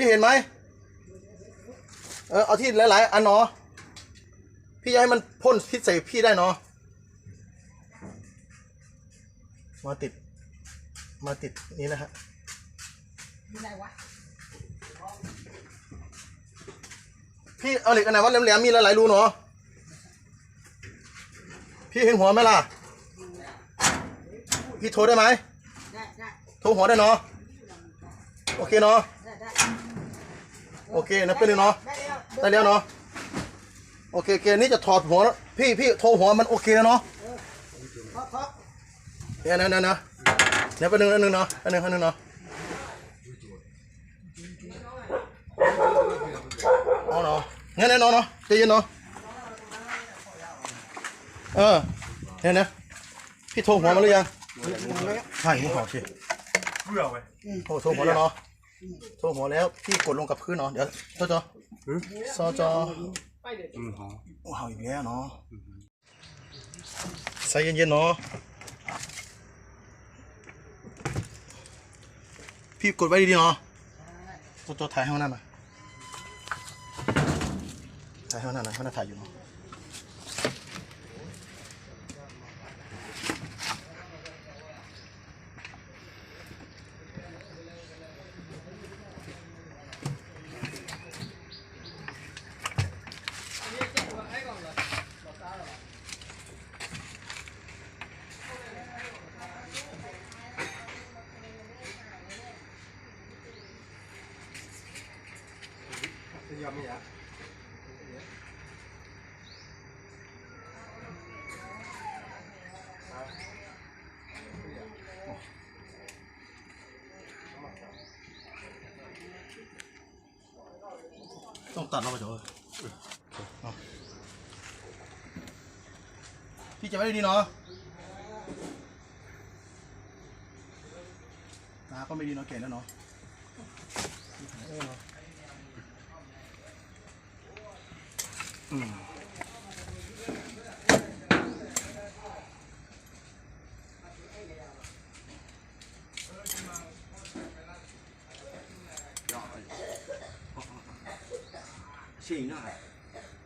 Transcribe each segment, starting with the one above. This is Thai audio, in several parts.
พี่เห็นไหมเออเอาที่หลายๆอันเนาะพี่อยากให้มันพ่นพิษใส่พี่ได้เนาะมาติด มาติดนี้นะฮะอยู่ไหนวะพี่เอาเหล็กอันไหนวะแหลมๆมีหลายๆรูเนาะพี่เห็นหัวไหมล่ะ พี่โทรได้ไหมได้ได้โทรหัวได้เนาะ โอเคเนาะได้ได้ โอเคนะเป็นเลยเนาะได้แล้วได้แล้วเนาะโอเคโอเคนี่จะถอดหัวแล้วพี่พี่โทรหัวมันโอเคแล้วเนาะเพราะเพราะเนี่ยนะนะนะเนี่ยเป็นหนึ่งอันหนึ่งเนาะอันหนึ่งอันหนึ่งเนาะเอาเนาะเนี่ยเนี่ยเนาะเนาะใจเย็นเนาะเออเนี่ยนะพี่โทรหัวมันหรือยังใช่นี่หัวสิเบื่อเว้ยโทรโทรหัวแล้วเนาะ โทรหัวแล้วพี่กดลงกับพื้นเนาะเดี๋ยวจอจอซอจออืมหอว้าวอีกแล้วเนาะใส่เย็นๆเนาะพี่กดไว้ดีๆเนาะตัวตัวถ่ายให้มันนั่นหน่อยถ่ายให้มันนั่นหน่อยให้มันถ่ายอยู่เนาะ ต้องตัดเราไปเถอะเอาพี่จะไว้ดีเนาะตาก็ไม่ดีเนาะแก่แล้วเนาะ ออเนาะ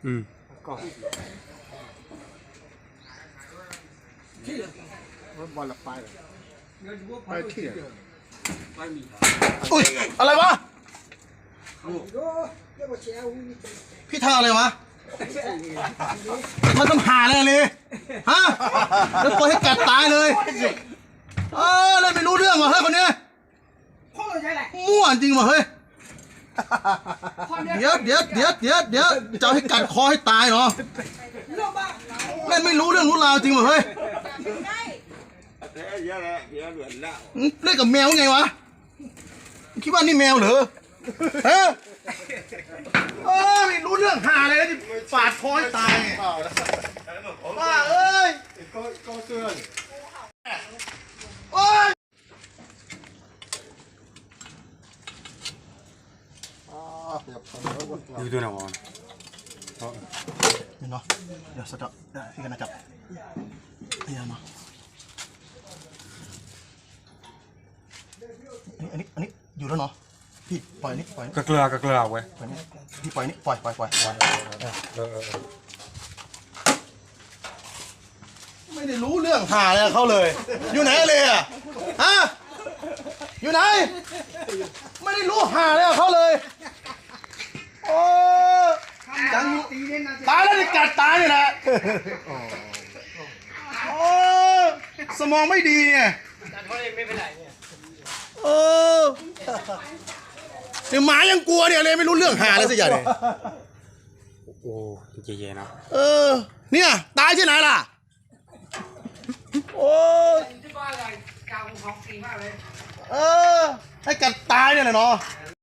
อืมอืมบอลละไปไปที่ไหนอุ้ยอะไรวะพี่ทาอะไรวะ มันต้องหาอะไรเลยฮะแล้วปล่อยให้กัดตายเลย เออเลยไม่รู้เรื่องว่ะเฮ้ยคนนี้พ่อเราใช่ไหมมั่วจริงว่ะเฮ้ยเดี๋ยวเดี๋ยวเดี๋ยวเดี๋ยวเดี๋ยวจะให้กัดคอให้ตายเนาะเรื่องบ้าเล่นไม่รู้เรื่องรู้ราวจริงว่ะเฮ้ยเยอะแล้วเยอะเหลือแล้วเล่นกับแมวไงวะคิดว่านี่แมวเหรอฮะเอ รู้เรื่องหาอะไรแล้วที่ปาดคอให้ตายไงบ้าเอ้ยก็ก็เสื้อโอ้ยอ่าอย่าพังแล้วก็อยู่ตัวไหนวะเดี๋ยวเนาะเดี๋ยวสจับเดี๋ยวพี่กันนะจับเดี๋ยวเนาะอันนี้อันนี้อันนี้อยู่แล้วเนาะ พี่ปล่อยอันนี้ปล่อยอันนี้กะเกลือกะเกลือเว้ยปล่อยอันนี้พี่ปล่อยอันนี้ปล่อยปล่อยปล่อยปล่อยเออเออเออไม่ได้รู้เรื่องหาอะไรกับเขาเลย อยู่ไหนเลยอะฮะอยู่ไหน ไม่ได้รู้หาอะไรกับเขาเลยโอ้จังตีเล่นนะตายแล้วจะกัดตายเนี่ยนะโอ้สมองไม่ดีไงแต่เขาเองไม่เป็นไรเนี่ยเออ เนี่ยหมายังกลัวเนี่ยเลยไม่รู้เรื่องหาอะไรสักอย่างเลยโอ้เย่ๆนะเออ เนี่ยตายที่ไหนล่ะ โอ้ยที่บ้านอะไรกลางของสีมากเลย เออให้กัดตายเนี่ยแหละเนาะเ